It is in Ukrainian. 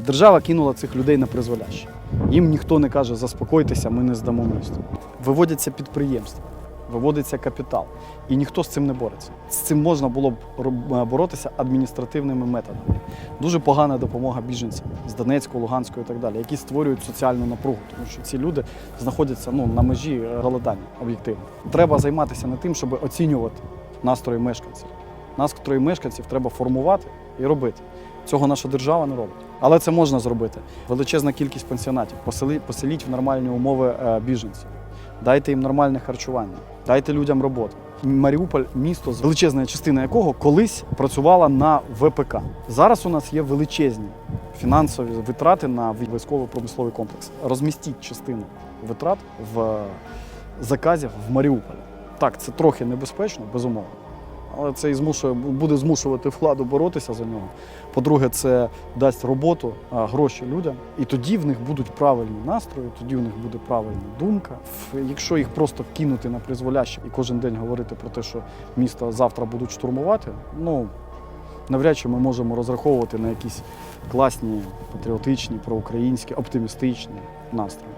Держава кинула цих людей на призволяще. Їм ніхто не каже, заспокойтеся, ми не здамо місто. Виводяться підприємства, виводиться капітал. І ніхто з цим не бореться. З цим можна було б боротися адміністративними методами. Дуже погана допомога біженцям з Донецького, Луганського і так далі, які створюють соціальну напругу, тому що ці люди знаходяться ну, на межі е, голодання об'єктивно. Треба займатися не тим, щоб оцінювати настрої мешканців. Настрої мешканців треба формувати і робити. Цього наша держава не робить. Але це можна зробити. Величезна кількість пансіонатів. Поселіть в нормальні умови е, біженців. Дайте їм нормальне харчування, дайте людям роботу. Маріуполь місто, величезна частина якого колись працювала на ВПК. Зараз у нас є величезні фінансові витрати на військово-промисловий комплекс. Розмістіть частину витрат в е, заказів в Маріуполі. Так, це трохи небезпечно, безумовно. Але це і змушує, буде змушувати владу боротися за нього. По-друге, це дасть роботу, гроші людям, і тоді в них будуть правильні настрої, тоді в них буде правильна думка. Якщо їх просто кинути на призволяще і кожен день говорити про те, що місто завтра будуть штурмувати, ну навряд чи ми можемо розраховувати на якісь класні, патріотичні, проукраїнські, оптимістичні настрої.